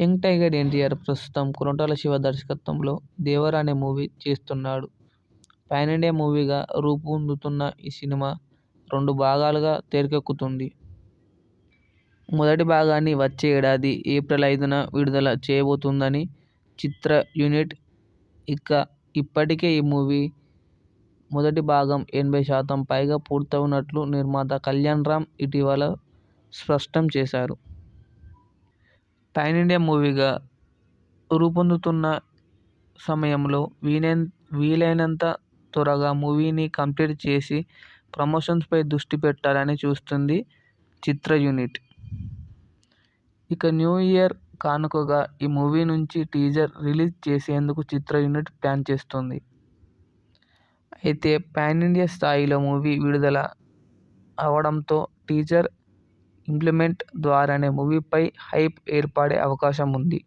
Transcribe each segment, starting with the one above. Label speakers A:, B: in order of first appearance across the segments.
A: Young tiger NTR ప్రస్తుతం కొరటాల శివ దర్శకత్వంలో దేవర అనే మూవీ చేస్తున్నాడు. పాన్ ఇండియా మూవీగా రూపొందుతున్న ఈ సినిమా రెండు భాగాలుగా తెరకెక్కుతుంది. మొదటి భాగాన్ని వచ్చే ఏడాది ఏప్రిల్ ఐదున విడుదల చేయబోతుందని చిత్ర యూనిట్. ఇక ఇప్పటికే ఈ మూవీ మొదటి భాగం ఎనభై శాతం పైగా పూర్తవునట్లు నిర్మాత కళ్యాణ్ రామ్ ఇటీవల స్పష్టం చేశారు. పాన్ ఇండియా మూవీగా రూపొందుతున్న సమయంలో వీలైనంత త్వరగా మూవీని కంప్లీట్ చేసి ప్రమోషన్స్పై దృష్టి పెట్టాలని చూస్తుంది చిత్ర యూనిట్. ఇక న్యూ ఇయర్ కానుకగా ఈ మూవీ నుంచి టీజర్ రిలీజ్ చేసేందుకు చిత్ర యూనిట్ ప్లాన్ చేస్తుంది అయితే పాన్ ఇండియా స్థాయిలో మూవీ విడుదల అవడంతో టీజర్ ఇంప్లిమెంట్ ద్వారానే మూవీపై హైప్ ఏర్పడే అవకాశం ఉంది.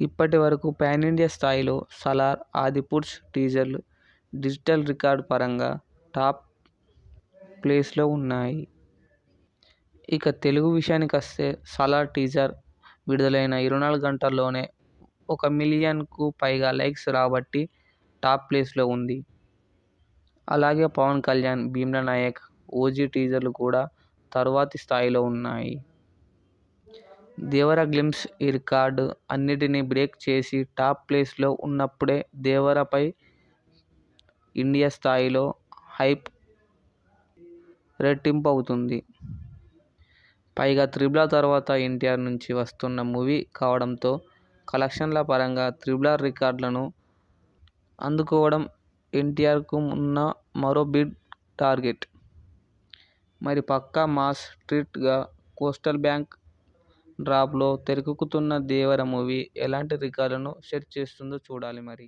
A: ఇప్పటి వరకు పాన్ ఇండియా స్థాయిలో సలార్ 'ఆదిపురుష్' టీజర్లు డిజిటల్ రికార్డ్ పరంగా టాప్ ప్లేస్లో ఉన్నాయి. ఇక తెలుగు విషయానికొస్తే సలార్ టీజర్ విడుదలైన ఇరవై నాలుగు గంటల్లోనే ఒక మిలియన్కు పైగా లైక్స్ రాబట్టి టాప్ ప్లేస్లో ఉంది. అలాగే పవన్ కళ్యాణ్ 'భీమ్లా నాయక్', 'ఓజీ' టీజర్లు కూడా తరువాతి స్థాయిలో ఉన్నాయి. 'దేవర' గ్లిమ్స్ ఈ రికార్డు అన్నిటినీ బ్రేక్ చేసి టాప్ ప్లేస్లో ఉన్నప్పుడే దేవరపై ఇండియా స్థాయిలో హైప్ రెట్టింపవుతుంది. పైగా 'త్రిబుల్ తర్వాత ఎన్టీఆర్ నుంచి వస్తున్న మూవీ కావడంతో కలెక్షన్ల పరంగా 'త్రిబుల్ రికార్డులను అందుకోవడం ఎన్టీఆర్కున్న మరో బిడ్ టార్గెట్. మరి పక్కా మాస్ స్ట్రీట్గా కోస్టల్ బ్యాంక్ డ్రాప్లో తెరకెక్కుతున్న 'దేవర' మూవీ ఎలాంటి రికార్డులను సెట్ చేస్తుందో చూడాలి మరి.